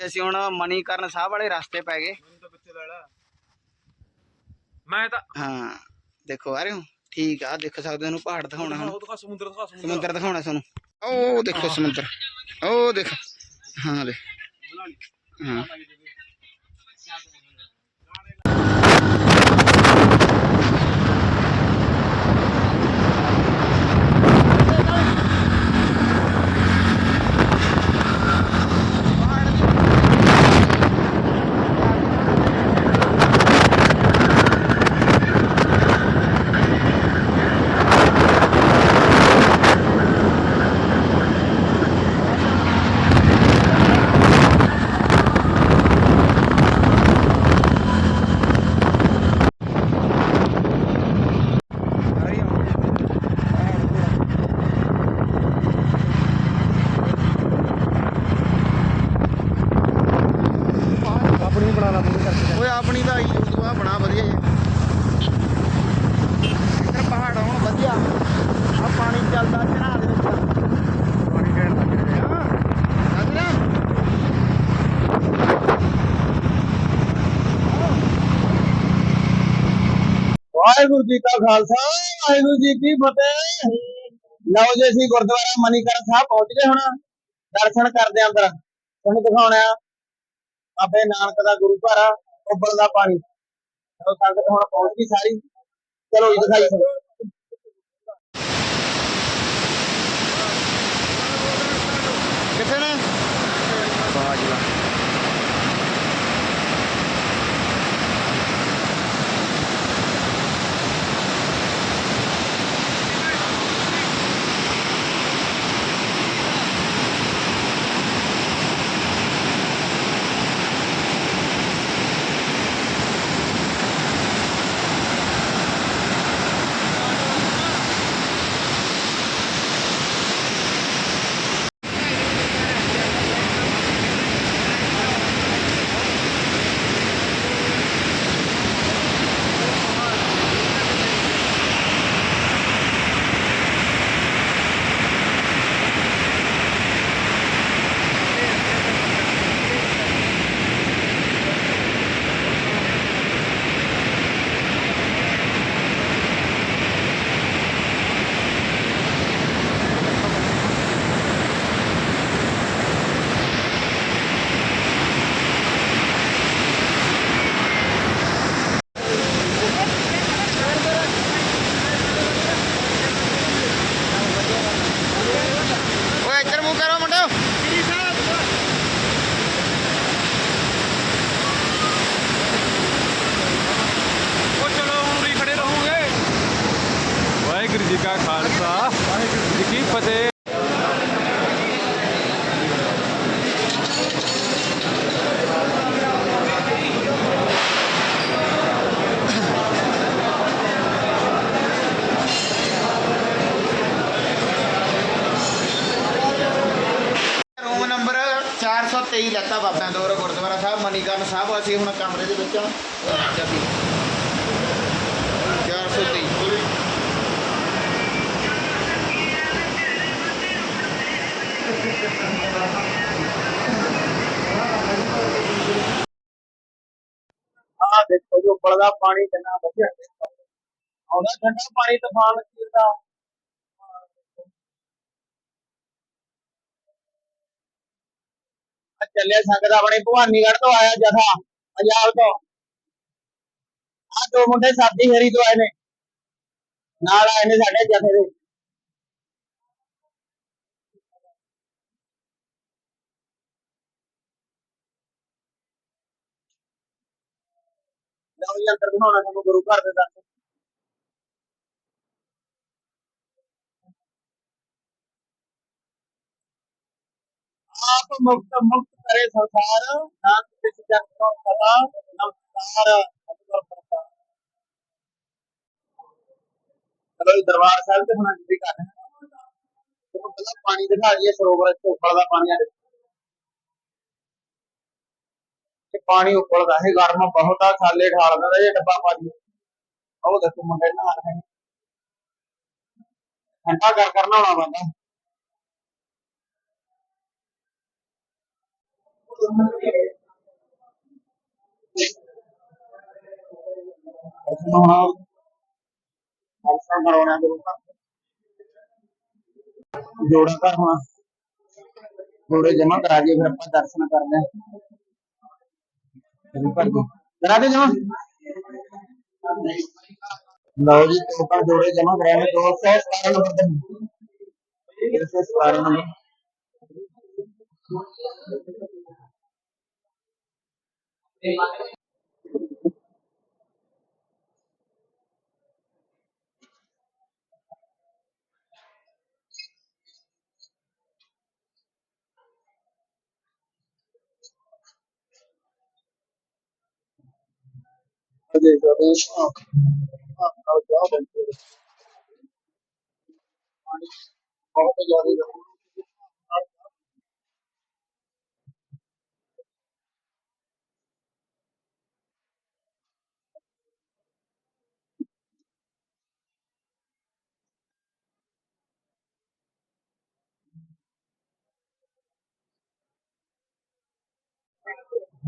ਅਸੀਂ ਹੁਣ ਮਨੀਕਰਨ ਸਾਹਿਬ ਵਾਲੇ ਰਸਤੇ ਪੈ ਗਏ। ਮੈਂ ਤਾਂ ਹਾਂ ਦੇਖੋ ਆ ਰਹੇ ਹੋ? ਠੀਕ ਆ ਦੇਖ ਸਕਦੇ ਹੋ ਇਹਨੂੰ ਪਹਾੜ ਦਿਖਾਉਣਾ ਹੁਣ। ਦਿਖਾ ਸਮੁੰਦਰ ਸਮੁੰਦਰ। ਦਿਖਾਉਣਾ ਸਾਨੂੰ। ਉਹ ਦੇਖੋ ਸਮੁੰਦਰ। ਉਹ ਦੇਖ। ਹਾਂ ਦੇ ਹਾਂ ਆਪਣੀ ਬਣਾ ਲਾ ਤੂੰ ਕਰਕੇ ਓਏ ਆਪਣੀ ਤਾਂ ਆਈ ਤੂੰ ਆ ਬਣਾ ਵਧੀਆ ਜੇ ਇੱਧਰ ਪਹਾੜ ਹੁਣ ਵਧੀਆ ਆ ਪਾਣੀ ਚੱਲਦਾ ਚੜਾ ਦੇ ਵਿੱਚ ਪਾਣੀ ਕਹਿਣ ਲੱਗ ਰਿਹਾ ਹਾਂ ਸਮਝ ਰਿਹਾ ਵਾਹਿਗੁਰੂ ਜੀ ਕਾ ਖਾਲਸਾ, ਵਾਹਿਗੁਰੂ ਜੀ ਕੀ ਫਤਿਹ। ਲਓ ਜੀ, ਅਸੀਂ ਗੁਰਦੁਆਰਾ ਮਨੀਕਰਨ ਸਾਹਿਬ ਪਹੁੰਚ ਗਏ ਹੁਣ। ਦਰਸ਼ਨ ਕਰਦੇ ਆਂ ਅੰਦਰ। ਤੁਹਾਨੂੰ ਦਿਖਾਉਣਾ ਆ ਬਾਬੇ ਨਾਨਕ ਦਾ ਗੁਰੂ ਘਰ ਆ ਉੱਬਲ ਦਾ ਪਾਣੀ। ਚਲੋ ਸੰਗਤ ਹੁਣ ਪਹੁੰਚ ਗਈ ਸਾਰੀ। ਚਲੋ ਜੀ, ਦਿਖਾਈ ਸੋ ਕਿੱਥੇ ਨੇ ਬਾਜਲਾ ਓਏ ਇੱਧਰ ਮੂੰਹ ਕਰੋ ਮੁੰਡਿਓ। ਉਹ ਚਲੋ ਹੁਣ ਵੀ ਖੜੇ ਰਹੋਗੇ। ਵਾਹਿਗੁਰੂ ਜੀ ਕਾ ਖਾਲਸਾ। ਵਾਹਿਗੁਰੂ ਜੀ ਕੀ ਫਤਿਹ। ਸਾਹਿਬ ਹੁਣ ਕਮਰੇ ਦੇ ਵਿੱਚ ਆ। ਚਾਬੀ 423 ਆ ਦੇਖੋ ਜੋ ਬਲਦਾ ਪਾਣੀ ਕਿੰਨਾ ਵਧੀਆ ਆਉਂਦਾ ਠੰਡਾ ਪਾਣੀ, ਤੂਫਾਨ ਚੀਰਦਾ ਚੱਲਿਆ ਸੰਗਤ ਆਪਣੇ ਭਵਾਨੀਗੜ੍ਹ ਤੋਂ ਆਇਆ ਜਥਾ। ਪੰਜਾਬ ਤੋਂ। ਆ ਦੋ ਮੁੰਡੇ ਸਾਡੀ ਹਰੀ ਤੋਂ ਆਏ ਨੇ। ਨਾਲ ਆਏ ਨੇ ਸਾਡੇ ਜਥੇ ਦੇ। ਲਓ ਜੀ, ਅੰਦਰ ਬਣਾਉਣਾ ਤੁਹਾਨੂੰ ਗੁਰੂ ਘਰ ਦੇ ਦਰਸ਼ਨ। ਮੁਕਤ ਮੁਕਤ ਕਰੇ ਸੰਸਾਰ ਨਾਨਕ ਤਿਸ ਜਗ ਤੋਂ ਸਦਾ ਨਮਸਕਾਰ ਅਤਿ ਪ੍ਰਸਾਦ ਚਲੋ ਦਰਬਾਰ ਸਾਹਿਬ ਤੇ ਹੁਣ ਐਂਟਰੀ ਕਰ ਤੁਹਾਨੂੰ ਪਹਿਲਾਂ ਪਾਣੀ ਦਿਖਾ ਦਈਏ, ਸਰੋਵਰ ਚ ਉੱਪਰ ਦਾ ਪਾਣੀ ਆ ਤੇ ਪਾਣੀ ਉੱਪਲਦਾ ਹੈ ਗਰਮ ਬਹੁਤ ਆ ਖਾਲੇ ਠਾਲ ਦਿੰਦਾ ਜੇ ਡੱਬਾ ਪਾ ਦਈਏ। ਉਹ ਦੇਖੋ ਮੁੰਡੇ ਨਹਾ ਰਹੇ ਠੰਡਾ ਕਰ ਕਰ ਨਹਾਉਣਾ ਪੈਂਦਾ। ਕਰਾਉਣਾ ਗੁਰੂ ਘਰ ਜੋੜਾ ਘਰ ਹੋਣਾ ਜੋੜੇ ਜਮਾ ਕਰਾ ਕੇ ਫਿਰ ਆਪਾਂ ਦਰਸ਼ਨ ਕਰਦੇ ਹਾਂ ਗੁਰੂ ਘਰ ਦੇ ਕਰਾ ਦੇ ਜਮਾ ਲਓ ਜੀ ਲੋਕਾਂ ਜੋੜੇ ਜਮਾ ਕਰਾਏ ਨੇ 217 ਨੰਬਰ ਦੇ 217 ਨੰਬਰ ਅਜੇ ਜਦੋਂ ਆ ਆ ਜਾ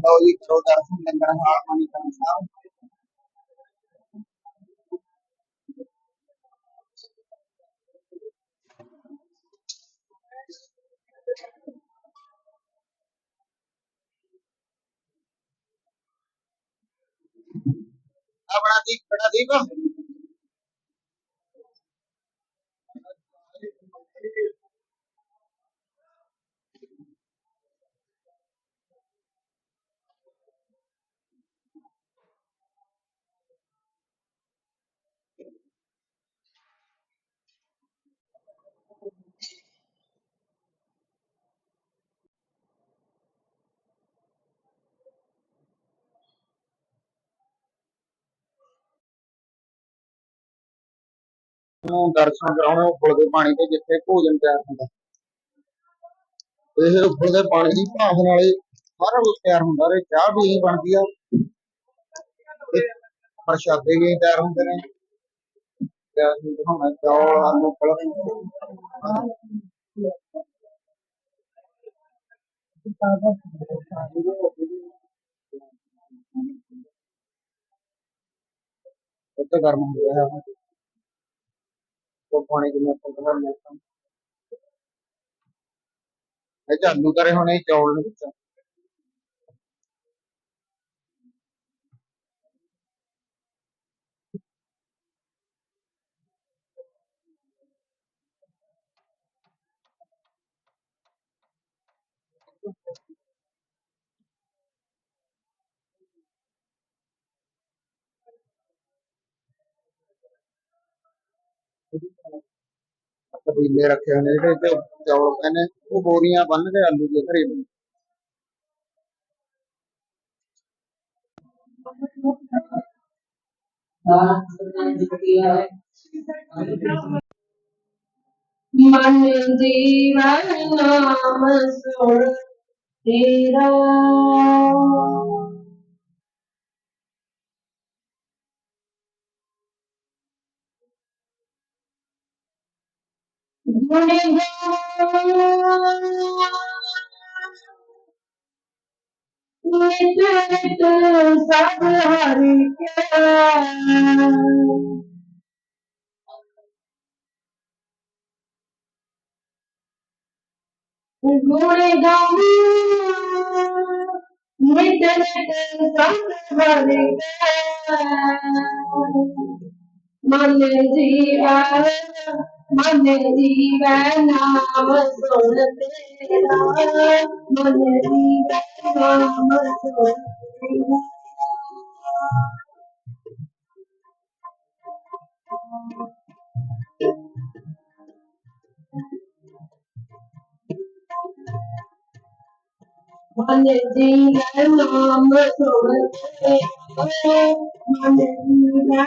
ਲਓ ਜੀ ਕਰੋ ਦਰਸ਼ਨ ਲੰਗਰ ਹਾਲ ਪਾਣੀ ਕਰਨ ਸਾਹਿਬ ਆਪਣਾ ਦੀਪ ਬੜਾ ਦੀਪ ਨੂੰ ਦਰਸ਼ਨ ਕਰਾਉਣੇ ਉੱਪਰ ਦੇ ਪਾਣੀ ਤੇ ਜਿੱਥੇ ਭੋਜਨ ਤਿਆਰ ਹੁੰਦਾ। ਇਹ ਉੱਪਰ ਪਾਣੀ ਦੀ ਭਾਫ ਨਾਲ ਸਾਰਾ ਕੁਝ ਤਿਆਰ ਹੁੰਦਾ ਤੇ ਚਾਹ ਵੀ ਇਹੀ ਬਣਦੀ ਆ। ਪ੍ਰਸ਼ਾਦੇ ਵੀ ਤਿਆਰ ਹੁੰਦੇ ਨੇ। ਤੇ ਅਸੀਂ ਚੌਲ, ਆਲੂ ਪਲਕ ਉੱਤੇ ਗਰਮ ਹੋ ਗਿਆ। ਹੈ ਉਹ ਪਾਣੀ ਜਿਵੇਂ ਆਪਾਂ ਬਣਾ ਲਿਆ ਇਹ ਚ ਆਲੂ ਕਰੇ ਪਤੀਲੇ ਰੱਖੇ ਹੋਏ ਨੇ ਜਿਹੜੇ ਤੇ ਚੌਲ ਪਏ ਉਹ ਬੋਰੀਆਂ ਬੰਨ ਕੇ ਆਲੂ ਦੇ ਘਰੇ ਨੂੰ ਮਨ ਜੀਵਨ ਨਾਮ ਸੁਣ ਤੇਰਾ ਨਿਤ ਨਿਤ ਸਭ ਹਰਿ ਕੇ ਗੁਣ ਗਾਉਂ ਨਿਤ ਨਿਤ ਸਭ ਹਰਿ ਕੇ ਮਨ ਜੀਵਨ ਮਨ ਜੀਵਨ ਨਾਮ ਸੁਣ ਤੇਰਾ ਮਨ ਜੀਵਨ ਨਾਮ ਸੁਣ ਤੇਰਾ ਮਨ ਜੀਵਨ ਨਾਮ ਸੁਣ ਤੇਰਾ ਮਨ ਜੀਵਨ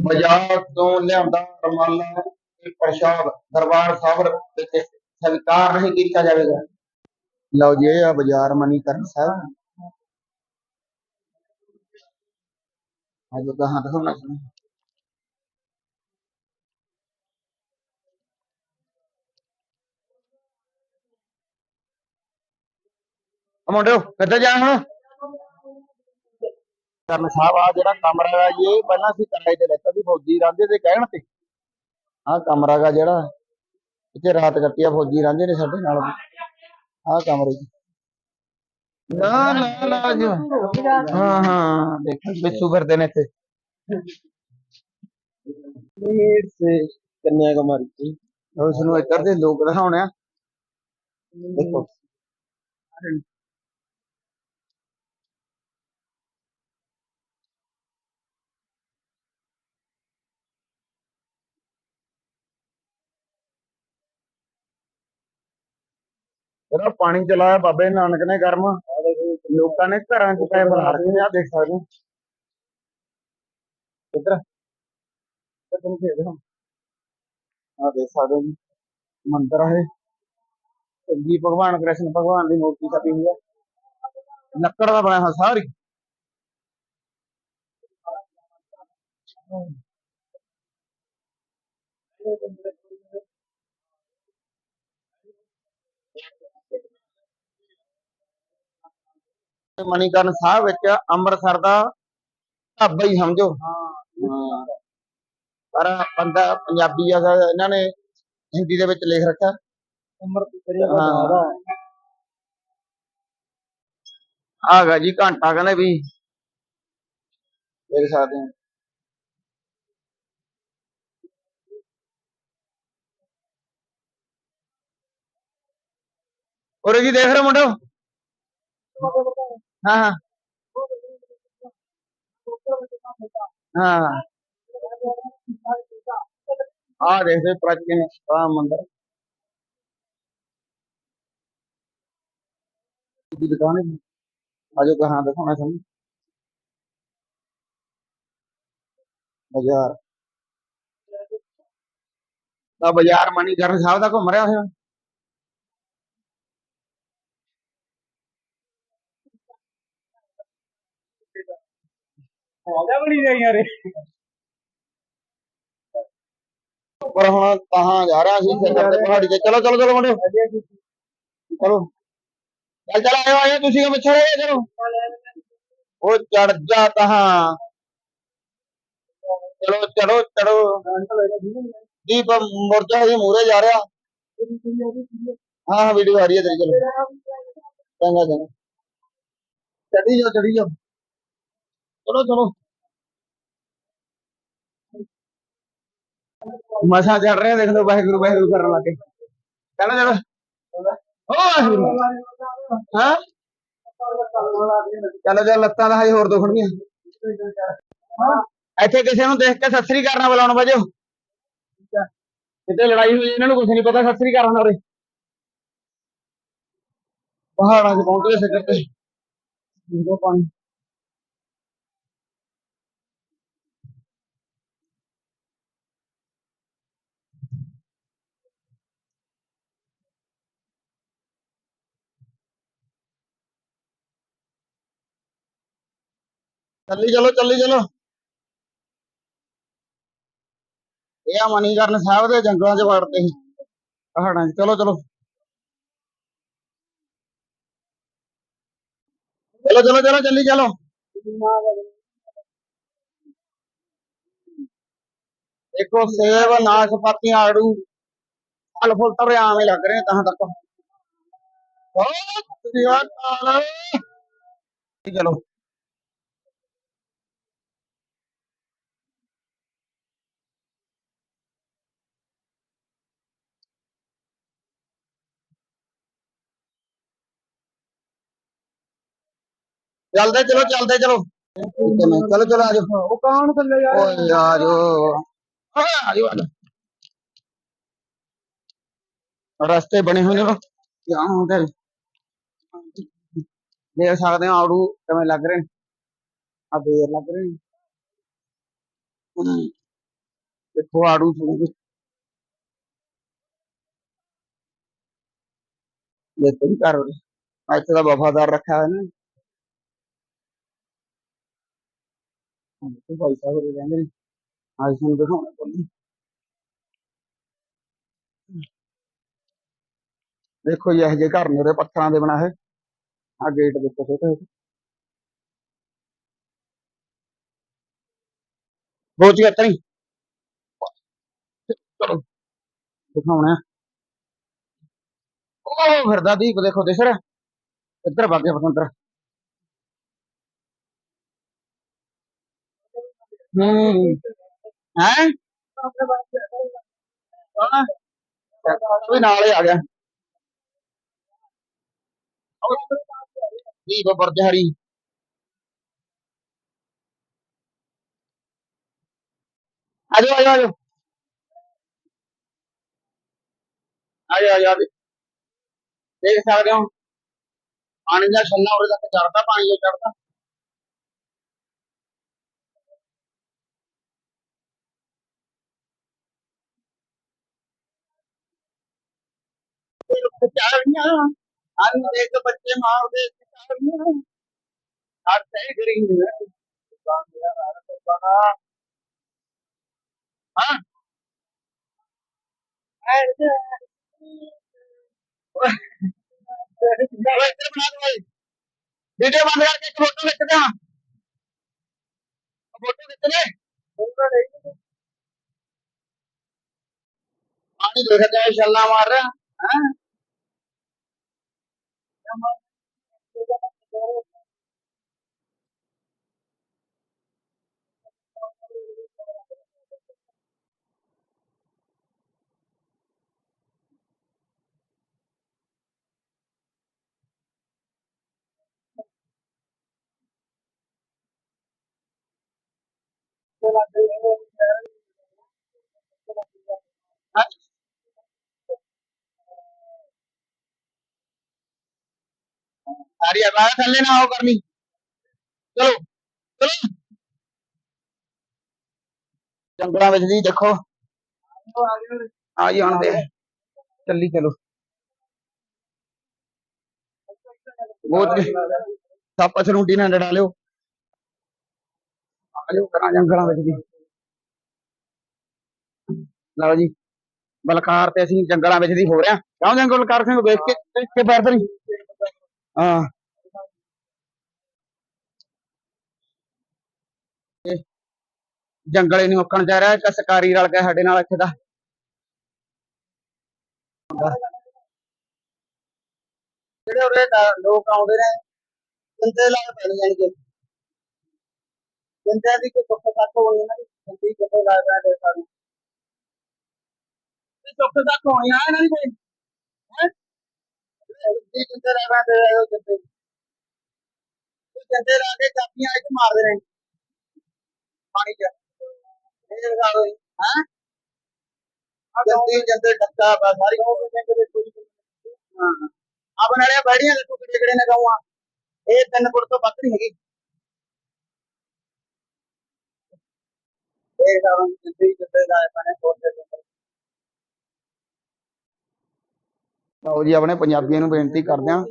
ਬਾਜ਼ਾਰ ਤੋਂ ਲਿਆਂਦਾ ਰਮਾਲਾ ਤੇ ਪ੍ਰਸ਼ਾਦ ਦਰਬਾਰ ਸਾਹਿਬ ਵਿੱਚ ਸਵੀਕਾਰ ਨਹੀਂ ਕੀਤਾ ਜਾਵੇਗਾ। ਲਓ ਜੀ, ਇਹ ਆ ਬਾਜ਼ਾਰ ਮਨੀਕਰਨ ਸਾਹਿਬ। ਅੱਜ ਕਹਾਂ ਦਿਖਾਉਣਾ ਸੀ ਆ ਮੁੰਡਿਓ ਕਿੱਧਰ ਜਾਣਾ ਹੁਣ? ਕਰਨ ਸਾਹਿਬ ਆ ਜਿਹੜਾ ਕਮਰਾ ਹੈ ਜੀ ਇਹ ਪਹਿਲਾਂ ਅਸੀਂ ਕਿਰਾਏ ਤੇ ਲੈਤਾ ਸੀ ਫੌਜੀ ਰਾਂਝੇ ਦੇ ਕਹਿਣ ਤੇ। ਆਹ ਕਮਰਾ ਗਾ ਜਿਹੜਾ ਇੱਥੇ ਰਾਤ ਕੱਟੀ ਆ ਫੌਜੀ ਰਾਂਝੇ ਨੇ ਸਾਡੇ ਨਾਲ। ਆਹ ਕਮਰੇ 'ਚ। ਨਾ ਨਾ ਨਾ ਜੀ। ਹਾਂ ਹਾਂ ਦੇਖੋ ਬਿੱਸੂ ਫਿਰਦੇ ਨੇ ਇੱਥੇ। ਨੀਰ ਸੇ ਕੰਨਿਆ ਕੁਮਾਰੀ ਉਸ ਨੂੰ ਇੱਧਰ ਦੇ ਲੋਕ ਦਿਖਾਉਣੇ ਆ। ਦੇਖੋ। ਇਹਦਾ ਪਾਣੀ ਚਲਾਇਆ ਬਾਬੇ ਨਾਨਕ ਨੇ ਗਰਮ ਲੋਕਾਂ ਨੇ ਘਰਾਂ ਚ ਪੈ ਬਣਾ ਰੱਖੇ ਆ ਦੇਖ ਸਕਦੇ ਹੋ। ਤੁਹਾਨੂੰ ਭੇਜ ਦਿਆਂ ਆ ਦੇਖ ਸਕਦੇ ਹੋ ਜੀ। ਮੰਦਿਰ ਹੈ ਜੀ ਭਗਵਾਨ, ਕ੍ਰਿਸ਼ਨ ਭਗਵਾਨ ਦੀ ਮੂਰਤੀ ਛਪੀ ਹੋਈ ਹੈ ਲੱਕੜ ਦਾ ਬਣਿਆ ਹੋਇਆ ਸਾਰੀ। ਤੇ ਮਣੀਕਰਨ ਸਾਹਿਬ ਵਿੱਚ ਅੰਮ੍ਰਿਤਸਰ ਦਾ ਢਾਬਾ ਹੀ ਸਮਝੋ। ਹਾਂ। ਪਰ ਬੰਦਾ ਪੰਜਾਬੀ ਆ ਇਹਨਾਂ ਨੇ ਹਿੰਦੀ ਦੇ ਵਿੱਚ ਲਿਖ ਰੱਖਿਆ। ਆਗਾ ਜੀ ਘੰਟਾ ਕਹਿੰਦੇ ਵੀ। ਦੇਖ ਸਕਦੇ ਹੋ। ਔਰ ਜੀ ਦੇਖ ਰਹੇ ਮੁੰਡੋ ਹਾਂ। ਹਾਂ। ਹਾਂ ਆ ਦੇਖਦੇ ਪ੍ਰਾਚੀਨ ਰਾਮ ਮੰਦਿਰ। ਦੀ ਦੁਕਾਨ ਹੈ ਆਜੋ ਕਹਾਂ ਦਿਖਾਉਣਾ ਤੁਹਾਨੂੰ। ਬਾਜ਼ਾਰ। ਤਾਂ ਬਾਜ਼ਾਰ ਮਣੀਕਰਨ ਸਾਹਿਬ ਦਾ ਘੁੰਮ ਰਿਹਾ ਹੋਇਆ ਆਜਾ ਬਣੀ ਜਾਈ ਪਰ ਹੁਣ ਕਹਾਂ ਜਾ ਰਿਹਾ ਸੀ ਸਿਰ ਤੇ ਪਹਾੜੀ ਤੇ। ਚਲੋ ਚਲੋ ਚਲੋ ਮੁੰਡੇ ਚਲੋ। ਚੱਲ ਚੱਲ, ਆਇਓ ਆਇਓ, ਤੁਸੀਂ ਕਿਉਂ ਪਿੱਛੇ ਰਹਿ ਚਲੋ। ਉਹ ਚੜ ਜਾ ਕਹਾਂ ਚਲੋ ਚਲੋ ਚਲੋ ਦੀਪ ਮੁਰਜਾ ਹੀ ਮੂਰੇ ਜਾ ਰਿਹਾ। ਹਾਂ ਹਾਂ ਵੀਡੀਓ ਆ ਰਹੀ ਹੈ ਤੇਰੀ, ਚਲੋ। ਚੰਗਾ ਚੰਗਾ। ਚੜੀ ਜਾਓ ਚੜੀ ਜਾਓ। ਚਲੋ ਚਲੋ। ਮਸਾ ਚੜ ਰਿਹਾ ਦੇਖ ਲਓ, ਵਾਹਿਗੁਰੂ ਵਾਹਿਗੁਰੂ ਕਰਨ ਲੱਗੇ ਚਲੋ ਚਲੋ। ਓ ਵਾਹਿਗੁਰੂ। ਹਾਂ? ਚਲੋ ਚਲੋ, ਲੱਤਾਂ ਦਾ ਹਜੇ ਹੋਰ ਦੁਖਣਗੀਆਂ ਇੱਥੇ ਕਿਸੇ ਨੂੰ ਦੇਖ ਕੇ ਸਤਿ ਸ੍ਰੀ ਅਕਾਲ ਨਾਲ ਬੁਲਾਉਣ ਵਜੋ। ਕਿਤੇ ਲੜਾਈ ਹੋਈ, ਇਹਨਾਂ ਨੂੰ ਕੁਝ ਨਹੀਂ ਪਤਾ, ਸਤਿ ਸ੍ਰੀ ਅਕਾਲ ਨਾਲ ਪਹਾੜਾਂ 'ਚ ਪਹੁੰਚ ਗਏ ਸਿਖਰ ਤੇ। ਪਾਣੀ ਚੱਲੀ ਚਲੋ ਚੱਲੀ ਚਲੋ। ਇਹ ਆ ਮਨੀਕਰਨ ਸਾਹਿਬ ਦੇ ਜੰਗਲਾਂ 'ਚ ਵੜਦੇ ਸੀ। ਪਹਾੜਾਂ 'ਚ। ਚਲੋ ਚਲੋ। ਚਲੋ ਚਲੋ ਚਲੋ ਚੱਲੀ ਚਲੋ। ਦੇਖੋ ਸੇਬ ਨਾਸ਼ਪਾਤੀ ਆੜੂ ਫਲ ਫੁੱਲ ਤਾਂ ਉਰੇ ਆਮ ਹੀ ਲੱਗ ਰਹੇ ਤਾਂ ਤੱਕ। ਬਹੁਤ ਅਕਾਲ। ਚਲੋ। ਚੱਲਦੇ ਚਲੋ ਚੱਲਦੇ ਚਲੋ। ਚਲੋ ਚਲੋ ਆ ਜਾਓ। ਉਹ ਕੌਣ ਥੱਲੇ ਜਾ ਓਏ ਆ ਜਾਓ। ਓਏ ਆ ਜਾਓ ਆ ਜਾਓ। ਰਸਤੇ ਬਣੇ ਹੋਏ ਨੇ ਜਾਣ ਹੁੰਦੇ ਦੇਖ ਸਕਦੇ ਹੋ ਆੜੂ ਕਿਵੇਂ ਲੱਗ ਰਹੇ। ਨੇ ਆ ਬੇਰ ਲੱਗ ਰਹੇ। ਨੇ ਦੇਖੋ ਆੜੂ ਫਰੂਟ ਦੇਖੋ ਜੀ ਘਰ ਇੱਥੇ ਦਾ ਵਫਾਦਾਰ ਰੱਖਿਆ ਹੋਇਆ ਨੇ। ਦੇਖੋ ਭਾਈ ਸਾਹਿਬ ਉਰੇ ਰਹਿੰਦੇ ਨੇ। ਅੱਜ ਤੁਹਾਨੂੰ ਦਿਖਾਉਣਾ ਚਾਹੁੰਦੀ ਦੇਖੋ ਜੀ, ਇਹੋ ਜਿਹੇ ਘਰ ਨੇ ਉਰੇ, ਪੱਥਰਾਂ ਦੇ ਬਣਾਏ ਆ ਗੇਟ ਦੇਖੋ ਛੋਟੇ ਛੋਟੇ। ਬਹੁਤ ਹੀ। ਅਤਰੀ ਚਲੋ, ਦਿਖਾਉਣਾ। ਉਹ ਫਿਰਦਾ ਦੀਪ, ਦੇਖੋ ਦਿਸ ਰਿਹਾ ਇੱਧਰ ਵਗ ਗਿਆ, ਪਤੰਦਰ। ਹੂੰ। ਹੈ? ਵੀ ਨਾਲ ਹੀ ਆ ਗਿਆ। ਦੀਪ ਬਰਜਹਰੀ ਆਜੋ ਆਜੋ ਆਜੋ ਆਜੋ ਆਜੋ ਆਜੋ ਦੇਖ ਸਕਦੇ ਹੋ। ਪਾਣੀ ਦਾ ਛੰਨਾ ਉਰੇ ਤੱਕ ਚੜਦਾ ਪਾਣੀ ਜੋ ਚੜਦਾ ਚਾੜੀਆਂ ਅੰਨ ਦੇਖ ਬੱਚੇ ਮਾਰਦੇ ਚਾੜੀਆਂ ਹਰ ਸਹੀ ਕਰੀ ਹਾਂ। ਵੀਡੀਓ ਬੰਦ ਕਰਕੇ ਇੱਕ ਫੋਟੋ ਖਿੱਚਦੇ ਹਾਂ। ਫੋਟੋ ਖਿੱਚਨੇ ਪਾਣੀ ਦੇਖਦੇ ਆ, ਛੱਲਾ ਮਾਰ ਰਿਹਾ। ਹੈ ਸਾਰੀ ਆਵਾਜ਼ ਥੱਲੇ ਨਾ ਹੋ ਕਰਨੀ ਚਲੋ ਚਲੋ ਜੰਗਲਾਂ ਵਿੱਚ ਦੀ ਦੇਖੋ ਆ ਜੀ ਹੁਣ ਦੇ ਚੱਲੀ ਚਲੋ ਬਹੁਤ ਸੱਪ ਸਰੂੰਡੀ ਨਾ ਡੜਾ ਲਿਓ ਆ ਲਿਓ ਕਰਾਂ ਜੰਗਲਾਂ ਵਿੱਚ ਦੀ ਲਓ ਜੀ ਬਲਕਾਰ ਤੇ ਅਸੀਂ ਜੰਗਲਾਂ ਵਿੱਚ ਦੀ ਹੋ ਰਿਹਾ ਕਿਉਂ ਜੰਗਲ ਬਲਕਾਰ ਸਿੰਘ ਵੇਖ ਕੇ ਦੇਖ ਕੇ ਪੈਰ ਨਹੀਂ ਹਾਂ। ਇਹ ਜੰਗਲ ਹੀ ਜਾ ਰਿਹਾ, ਇੱਕ ਸਰਕਾਰੀ ਰਲ ਗਿਆ ਸਾਡੇ ਨਾਲ ਇੱਥੇ ਦਾ। ਜਿਹੜੇ ਉਰੇ ਲੋਕ ਆਉਂਦੇ ਨੇ ਕਿੰਦੇ ਲੱਗ ਪੈਣੀ ਜਾਣੀ ਕਿ ਕਿੰਦੇ ਦੀ ਕੋਈ ਸੁੱਖ ਤੱਕ ਹੋਣੀ ਇਹਨਾਂ ਦੀ ਕਿੰਦੀ ਕਿੱਥੇ ਲੱਗ ਪੈਣੇ ਸਾਨੂੰ। ਸੁੱਖ ਤੱਕ ਹੋਣੀ ਆ, ਇਹਨਾਂ ਦੀ ਕੋਈ ਕਿੰਦੀ ਕਿੰਦੇ ਲੱਗ ਪੈਣੇ ਉਹ ਕਿੰਦੇ ਕਿੰਦੇ ਲਾ ਕੇ ਚਾਬੀਆਂ ਇੱਕ ਮਾਰਦੇ ਨੇ ਪਾਣੀ ਚ ਇਹ ਲਗਾ ਦੋ ਹੈ ਜੰਦੀ ਜੰਦੇ ਟੱਕਾ ਬਾ ਸਾਰੀ ਹਾਂ ਆਪਣੇ ਵਾਲੇ ਬੈੜੀਆਂ ਦੇਖੋ ਕਿਹੜੇ ਕਿਹੜੇ ਨੇ ਗਾਉਆਂ ਇਹ ਤਿੰਨ ਫੁੱਟ ਤੋਂ ਵੱਧ ਨਹੀਂ ਹੈਗੀ ਇਹ ਗਾਉਂ ਜੰਦੀ ਜੰਦੇ ਲਾਏ ਪਾਣੇ ਕੋਲ। ਲਓ ਜੀ ਆਪਣੇ ਪੰਜਾਬੀਆਂ ਨੂੰ ਬੇਨਤੀ ਕਰਦੇ ਆਂ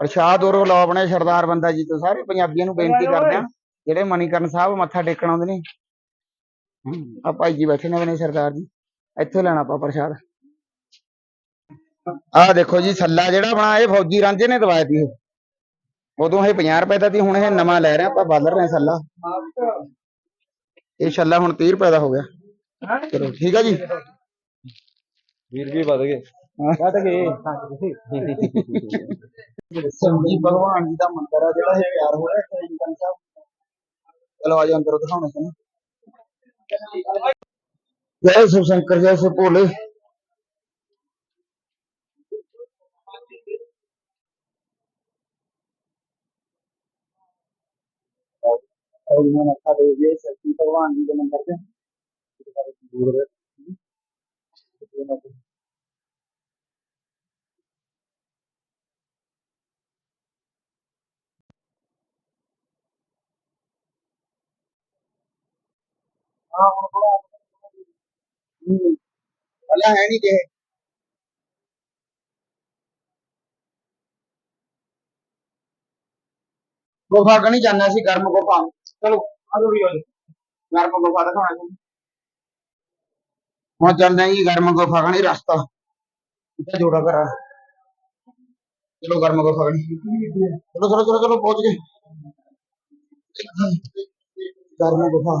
ਪ੍ਰਸ਼ਾਦ ਉਰੋਂ ਲਓ ਆਪਣੇ ਸਰਦਾਰ ਬੰਦਾ ਜੀ ਤੋਂ ਸਾਰੇ ਪੰਜਾਬੀਆਂ ਨੂੰ ਬੇਨਤੀ ਕਰਦੇ ਆਂ ਜਿਹੜੇ ਮਨੀਕਰਨ ਸਾਹਿਬ ਮੱਥਾ ਟੇਕਣ ਆਉਂਦੇ ਨੇ। ਆ ਭਾਈ ਜੀ ਬੈਠੇ ਨੇ ਆਪਣੇ ਸਰਦਾਰ ਜੀ। ਇੱਥੋਂ ਲੈਣਾ ਆਪਾਂ ਪ੍ਰਸ਼ਾਦ। ਆਹ ਦੇਖੋ ਜੀ ਸੱਲਾ ਜਿਹੜਾ ਬਣਾ ਇਹ ਫੌਜੀ ਰਾਂਝੇ ਨੇ ਦਵਾਇਆ ਸੀ ਇਹ। ਉਦੋਂ ਇਹ 50 ਰੁਪਏ ਦਾ ਸੀ ਹੁਣ ਇਹ ਨਵਾਂ ਲੈ ਰਹੇ ਆਪਾਂ ਬਦਲ ਰਹੇ ਹਾਂ ਸੱਲਾ ਇਹ ਛੱਲਾ ਹੁਣ 30 ਰੁਪਏ ਦਾ ਹੋ ਗਿਆ। ਚਲੋ ਠੀਕ ਆ ਜੀ। ਵੀਰ ਵੀ ਵੱਧ ਗਏ। ਸੰਜੀ ਭਗਵਾਨ ਜੀ ਦਾ ਮੰਦਿਰ ਆ ਜਿਹੜਾ ਇਹ ਤਿਆਰ ਹੋ ਰਿਹਾ ਹੈ ਸ੍ਰੀ ਸਾਹਿਬ ਚਲੋ ਆਜੋ ਅੰਦਰ ਦਿਖਾਉਣੇ ਤੁਹਾਨੂੰ ਜੈ शिव शंकर जय शिव भोले और मैं मत्था दे दिए शक्ति भगवान जी के मंदिर पे ਪਹਿਲਾਂ ਹੈ ਨਹੀਂ ਜੇ ਗੁਫਾ ਕਣੀ ਜਾਣਾ ਸੀ ਗਰਮ ਗੁਫਾ ਚਲੋ ਆਜੋ ਵੀ ਆਜੋ ਗਰਮ ਗੁਫਾ ਦਿਖਾਉਣਾ ਤੁਹਾਨੂੰ ਹੁਣ ਚੱਲਦੇ ਆਂ ਜੀ ਗਰਮ ਗੁਫਾ ਕਣੀ ਰਸਤਾ ਇੱਥੇ ਜੋੜਾ ਕਰਾ ਚਲੋ ਗਰਮ ਗੁਫਾ ਕਣੀ ਚਲੋ ਚਲੋ ਚਲੋ ਚਲੋ ਪਹੁੰਚ ਗਏ ਗਰਮ ਗੁਫਾ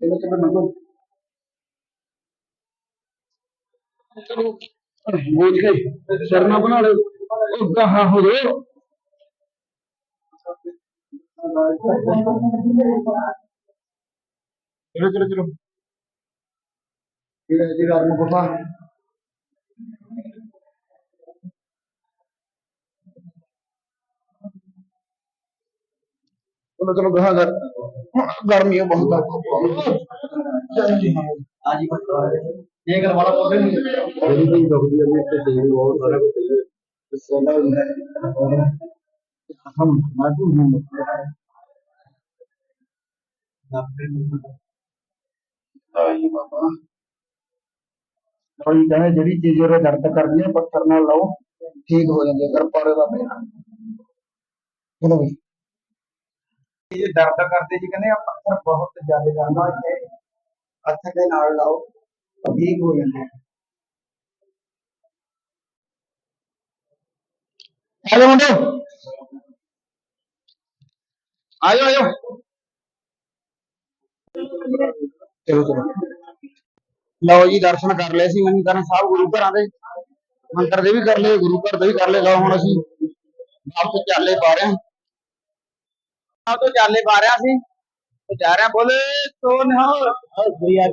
ਪਾਉਸ਼ਾ ਦਾ ਪਾਣੀ ਚਲੋ ਕੇ ਬੋਝ ਗਏ ਸ਼ਰਮਾ ਬਣਾ ਲਓ। ਉਹ ਕਹਾ ਹੋ ਗਏ ਚਲੋ ਚਲੋ ਚਲੋ ਇਹ ਜੀ ਰਾਤ ਨੂੰ बोलो चलो घर घर गर्मी है बहुत हम जड़ी दर्द कर पत्थर ना लाओ ठीक हो जाएँगे कर पा रहे भाई। ਇਹ ਦਰਦ ਕਰਦੇ ਜੀ, ਕਹਿੰਦੇ ਆ ਪੱਥਰ ਬਹੁਤ ਜ਼ਿਆਦਾ ਕਰਦਾ, ਇੱਥੇ ਪੱਥਰ ਦੇ ਨਾਲ ਲਾਓ ਤਾਂ ਠੀਕ ਹੋ ਜਾਂਦਾ ਹੈ ਆਜੋ ਮੁੰਡੇ ਆਜੋ ਆਜੋ ਚਲੋ ਚਲੋ। ਲਓ ਜੀ, ਦਰਸ਼ਨ ਕਰ ਲਏ ਸੀ ਮਨੀਕਰਨ ਸਾਹਿਬ, ਗੁਰੂ ਘਰਾਂ ਦੇ। ਮੰਦਰ ਦੇ ਵੀ ਕਰ ਲਏ, ਗੁਰੂ ਘਰ ਦੇ ਵੀ ਕਰ ਲਏ। ਲਓ ਹੁਣ ਅਸੀਂ ਵਾਪਸ ਚਾਲੇ ਪਾ ਰਹੇ ਹਾਂ ਤੋਂ ਚਾਲੇ ਪਾ ਰਿਹਾ ਸੀ। ਤੇ ਜਾ ਰਿਹਾ ਬੋਲੇ ਸੋ ਨਿਹਾਲ। ਅਸਰੀਆ